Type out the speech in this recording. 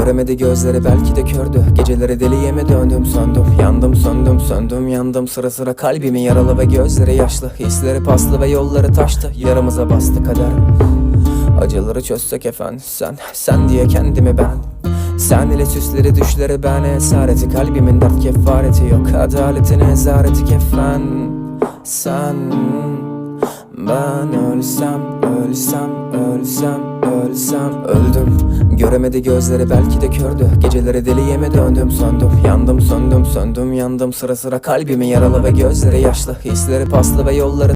Göremedi gözleri belki de kördü. Geceleri deliye mi döndüm söndüm Yandım söndüm söndüm yandım. Sıra sıra kalbimi yaralı ve gözleri yaşlı. Hisleri paslı ve yolları taştı. Yaramıza bastı kader. Acıları çözsek efendim sen Sen diye kendimi ben. Sen ile süsleri düşleri ben. Esareti kalbimin dert kefareti yok. Adaletin ezareti kefen Sen Ben ölsem ölsem ölsem ölsem Öldüm Göremedi gözleri belki de kördü. Geceleri deliye mi döndüm söndüm Yandım söndüm söndüm yandım. Sıra sıra kalbimi yaralı ve gözleri yaşlı. Hisleri paslı ve yolları